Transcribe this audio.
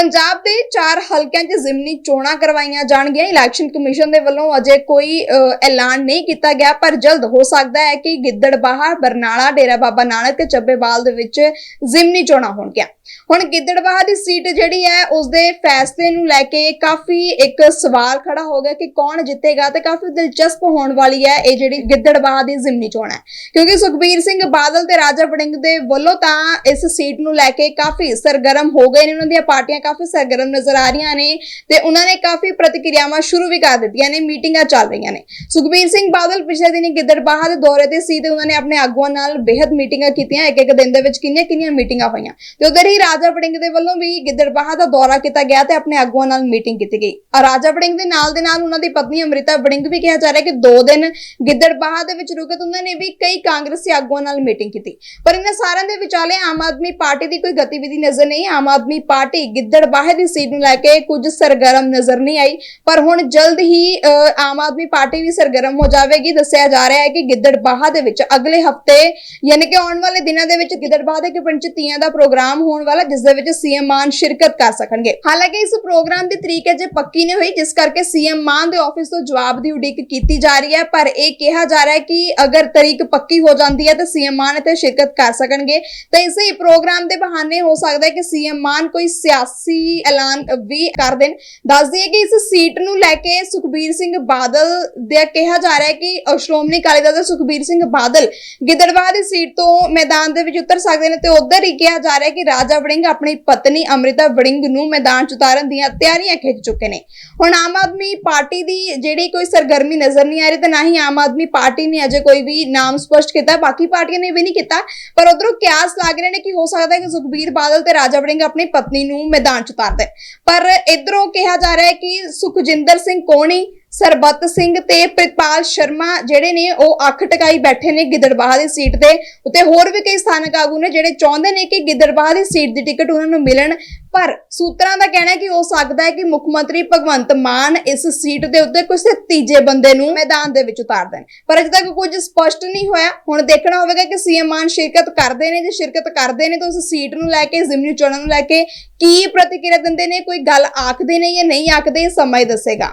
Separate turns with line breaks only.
ਪੰਜਾਬ ਦੇ ਚਾਰ ਹਲਕਿਆਂ 'ਚ ਜ਼ਿਮਨੀ ਚੋਣਾਂ ਕਰਵਾਈਆਂ ਜਾਣਗੀਆਂ। ਇਲੈਕਸ਼ਨ ਕਮਿਸ਼ਨ ਦੇ ਵੱਲੋਂ ਅਜੇ ਕੋਈ ਐਲਾਨ ਨਹੀਂ ਕੀਤਾ ਗਿਆ, ਪਰ ਜਲਦ ਹੋ ਸਕਦਾ ਹੈ ਕਿ ਗਿੱਦੜਬਾਹਾ ਬਰਨਾਲਾ, ਡੇਰਾ ਬਾਬਾ ਨਾਨਕ ਤੇ ਚੱਬੇਵਾਲ ਦੇ ਵਿੱਚ ਜ਼ਿਮਨੀ ਚੋਣਾਂ ਹੋਣਗੀਆਂ। ਹੁਣ ਗਿੱਦੜਬਾਹਾ ਦੀ ਸੀਟ ਜਿਹੜੀ ਹੈ, ਉਸ ਦੇ ਫੈਸਲੇ ਨੂੰ ਲੈ ਕੇ ਕਾਫੀ ਇੱਕ ਸਵਾਲ ਖੜਾ ਹੋ ਗਿਆ ਕਿ ਕੌਣ ਜਿੱਤੇਗਾ ਤੇ ਕਾਫੀ ਦਿਲਚਸਪ ਹੋਣ ਵਾਲੀ ਹੈ ਇਹ ਜਿਹੜੀ ਗਿੱਦੜਬਾਹਾ ਦੀ ਜ਼ਿਮਨੀ ਚੋਣ ਹੈ। ਕਿਉਂਕਿ ਸੁਖਬੀਰ ਸਿੰਘ ਬਾਦਲ ਤੇ ਰਾਜਾ ਵੜਿੰਗ ਦੇ ਵੱਲੋਂ ਤਾਂ ਇਸ ਸੀਟ ਨੂੰ ਲੈ ਕੇ ਕਾਫੀ ਸਰਗਰਮ ਹੋ ਗਏ ਨੇ। ਉਹਨਾਂ ਦੀਆਂ ਪਾਰਟੀਆਂ ਕਾਫੀ ਸਰਗਰਮ ਨਜ਼ਰ ਆ ਰਹੀਆਂ ਨੇ ਤੇ ਉਹਨਾਂ ਨੇ ਕਾਫੀ ਪ੍ਰਤੀਕਿਰਿਆਵਾਂ ਸ਼ੁਰੂ ਵੀ ਕਰ ਦਿੱਤੀਆਂ ਨੇ, ਮੀਟਿੰਗਾਂ ਚੱਲ ਰਹੀਆਂ ਨੇ। ਸੁਖਬੀਰ ਸਿੰਘ ਬਾਦਲ ਪਿਛਲੇ ਦਿਨੀ ਗਿੱਦੜਬਾਹਾ ਦੇ ਦੌਰੇ ਤੇ ਸੀ ਤੇ ਉਹਨਾਂ ਨੇ ਆਪਣੇ ਆਗੂਆਂ ਨਾਲ ਬੇहद ਮੀਟਿੰਗਾਂ ਕੀਤੀਆਂ ਇੱਕ ਇੱਕ ਦਿਨ ਦੇ ਵਿੱਚ ਕਿੰਨੀਆਂ ਕਿੰਨੀਆਂ ਮੀਟਿੰਗਾਂ ਹੋਈਆਂ ਤੇ ਉਧਰ ਹੀ ਰਾਜਾ ਵੜਿੰਗ ਦੇ ਵੱਲੋਂ ਵੀ ਗਿੱਦੜਬਾਹਾ ਦਾ ਦੌਰਾ ਕੀਤਾ ਗਿਆ ਤੇ ਆਪਣੇ ਆਗੂਆਂ ਨਾਲ ਮੀਟਿੰਗ ਕੀਤੀ ਗਈ। ਆ ਰਾਜਾ ਵੜਿੰਗ ਦੇ ਨਾਲ ਦੇ ਨਾਲ ਉਹਨਾਂ ਦੀ ਪਤਨੀ ਅੰਮ੍ਰਿਤਾ ਵੜਿੰਗ ਵੀ ਕਿਹਾ ਜਾ ਰਿਹਾ ਕਿ ਦੋ ਦਿਨ ਗਿੱਦੜਬਾਹਾ ਦੇ ਵਿੱਚ ਰੁਕੇ ਤੇ ਉਹਨਾਂ ਨੇ ਵੀ ਕਈ ਕਾਂਗਰਸੀ ਆਗੂਆਂ ਨਾਲ ਮੀਟਿੰਗ ਕੀਤੀ। ਪਰ ਇਹਨਾਂ ਸਾਰਿਆਂ ਦੇ ਵਿਚਾਲੇ ਆਮ ਆਦਮੀ ਪਾਰਟੀ ਦੀ ਕੋਈ ਗਤੀਵਿਧੀ ਨਜ਼ਰ ਨਹੀਂ, ਆਮ ਆਦਮੀ ਪਾਰਟੀ ਗਿੱਦੜਬਾਹਾ ਦੀ ਸੀਟ ਨੂੰ ਲੈ ਕੇ ਕੁਝ ਸਰਗਰਮ ਨਜ਼ਰ ਨਹੀਂ ਆਈ, ਪਰ ਹੁਣ ਜਲਦ ਹੀ ਆਮ ਆਦਮੀ ਪਾਰਟੀ ਵੀ ਸਰਗਰਮ ਹੋ ਜਾਵੇਗੀ। ਦੱਸਿਆ ਜਾ ਰਿਹਾ ਹੈ ਕਿ ਗਿੱਦੜਬਾਹਾ ਦੇ ਵਿੱਚ ਅਗਲੇ ਹਫ਼ਤੇ, ਯਾਨੀ ਕਿ ਆਉਣ ਵਾਲੇ ਦਿਨਾਂ ਦੇ ਵਿੱਚ ਗਿੱਦੜਬਾਹਾ ਦੇ ਇੱਕ ਦਾ ਪ੍ਰੋਗਰਾਮ ਹੋਣ ਵਾਲਾ, ਜਿਸ ਦੇ ਵਿੱਚ ਸੀਐਮ ਮਾਨ ਸ਼ਿਰਕਤ ਕਰ ਸਕਣਗੇ। ਹਾਲਾਂਕਿ ਇਸ ਪ੍ਰੋਗਰਾਮ ਦੀ ਤਰੀਕ ਅਜੇ ਪੱਕੀ ਨਹੀਂ ਹੋਈ, ਜਿਸ ਕਰਕੇ ਸੀਐਮ ਮਾਨ ਦੇ ਆਫਿਸ ਤੋਂ ਜਵਾਬ ਦੀ ਉਡੀਕ ਕੀਤੀ ਜਾ ਰਹੀ ਹੈ। ਪਰ ਇਹ ਕਿਹਾ ਜਾ ਰਿਹਾ ਹੈ ਕਿ ਅਗਰ ਤਰੀਕ ਪੱਕੀ ਹੋ ਜਾਂਦੀ ਹੈ, ਤਾਂ ਸੀਐਮ ਮਾਨ ਇੱਥੇ ਸ਼ਿਰਕਤ ਕਰ ਸਕਣਗੇ। ਤਾਂ ਇਸੇ ਪ੍ਰੋਗਰਾਮ ਦੇ ਬਹਾਨੇ ਹੋ ਸਕਦਾ ਹੈ ਕਿ ਸੀਐਮ ਮਾਨ ਕੋਈ ਸਿਆਸੀ ਐਲਾਨ ਵੀ ਕਰ ਦੇਣ। ਦੱਸ ਦਈਏ ਕਿ ਇਸ ਸੀਟ ਨੂੰ ਲੈ ਕੇ ਸੁਖਬੀਰ ਸਿੰਘ ਬਾਦਲ ਦੇ ਕਿਹਾ ਜਾ ਰਿਹਾ ਹੈ ਕਿ ਸ਼੍ਰੋਮਣੀ ਅਕਾਲੀ ਦਲ ਦੇ ਸੁਖਬੀਰ ਸਿੰਘ ਬਾਦਲ ਗਿੱਦੜਬਾਹਾ ਦੀ ਸੀਟ ਤੋਂ ਮੈਦਾਨ ਦੇ ਵਿੱਚ ਉਤਰ ਸਕਦੇ ਨੇ ਤੇ ਉਧਰ ਹੀ ਕਿਹਾ ਜਾ ਰਿਹਾ ਹੈ ਕਿ ਰਾਜਾ ਵੜਿੰਗ ਆਪਣੀ ਪਤਨੀ ਅੰਮ੍ਰਿਤਾ ਵੜਿੰਗ ਨੂੰ ਮੈਦਾਨ 'ਚ ਉਤਾਰਨ ਦੀਆਂ ਤਿਆਰੀਆਂ ਖਿੱਚ ਚੁੱਕੇ ਨੇ। ਹੁਣ ਆਮ ਆਦਮੀ ਪਾਰਟੀ ਦੀ ਜਿਹੜੀ ਕੋਈ ਸਰਗਰਮੀ ਨਜ਼ਰ ਨਹੀਂ ਆ ਰਹੀ ਤੇ ਨਾ ਹੀ ਆਮ ਆਦਮੀ ਪਾਰਟੀ ਨੇ ਅਜੇ ਕੋਈ ਵੀ ਨਾਮ ਸਪਸ਼ਟ ਕੀਤਾ, ਬਾਕੀ ਪਾਰਟੀਆਂ ਨੇ ਵੀ ਨਹੀਂ ਕੀਤਾ। ਪਰ ਉਧਰੋਂ ਕਿਆਸ ਲੱਗ ਰਹੇ ਨੇ ਕਿ ਹੋ ਸਕਦਾ ਹੈ ਕਿ ਸੁਖਬੀਰ ਬਾਦਲ ਤੇ ਰਾਜਾ ਵੜਿੰਗ ਆਪਣੀ ਪਤਨੀ ਨੂੰ ਮੈਦਾਨ 'ਚ ਉਤਾਰ ਪਰ ਇਧਰੋਂ ਕਿਹਾ ਜਾ ਰਿਹਾ ਹੈ ਕਿ ਸੁਖਜਿੰਦਰ ਸਿੰਘ ਕੋਣੀ ਸਰਬੱਤ ਸਿੰਘ ਤੇ ਪ੍ਰਿਤਪਾਲ ਸ਼ਰਮਾ ਜਿਹੜੇ ਨੇ ਉਹ ਅੱਖ ਟਕਾਈ ਬੈਠੇ ਨੇ ਗਿੱਦੜਬਾਹਾ ਦੀ ਸੀਟ ਤੇ। ਉੱਤੇ ਹੋਰ ਵੀ ਕਈ ਸਥਾਨਕ ਆਗੂ ਨੇ ਜਿਹੜੇ ਚਾਹੁੰਦੇ ਨੇ ਕਿ ਗਿੱਦੜਬਾਹਾ ਦੀ ਸੀਟ ਦੀ ਟਿਕਟ ਉਹਨਾਂ ਨੂੰ ਮਿਲਣ। ਪਰ ਸੂਤਰਾਂ ਦਾ ਕਹਿਣਾ ਹੈ ਕਿ ਹੋ ਸਕਦਾ ਹੈ ਕਿ ਮੁੱਖ ਮੰਤਰੀ ਭਗਵੰਤ ਮਾਨ ਇਸ ਸੀਟ ਦੇ ਉੱਤੇ ਕਿਸੇ ਤੀਜੇ ਬੰਦੇ ਨੂੰ ਮੈਦਾਨ ਦੇ ਵਿੱਚ ਉਤਾਰ ਦੇਣ। ਪਰ ਅਜੇ ਤੱਕ ਕੁਝ ਸਪਸ਼ਟ ਨਹੀਂ ਹੋਇਆ। ਹੁਣ ਦੇਖਣਾ ਹੋਵੇਗਾ ਕਿ ਸੀਐਮ ਮਾਨ ਸ਼ਿਰਕਤ ਕਰਦੇ ਨੇ ਜੇ ਸ਼ਿਰਕਤ ਕਰਦੇ ਨੇ ਤਾਂ ਉਸ ਸੀਟ ਨੂੰ ਲੈ ਕੇ, ਜ਼ਿਮਨੀ ਚੋਣਾਂ ਨੂੰ ਲੈ ਕੇ ਕੀ ਪ੍ਰਤੀਕਿਰਿਆ ਦਿੰਦੇ ਨੇ, ਕੋਈ ਗੱਲ ਆਖਦੇ ਨੇ ਜਾਂ ਨਹੀਂ ਆਖਦੇ, ਇਹ ਸਮਾਂ ਹੀ ਦੱਸੇਗਾ।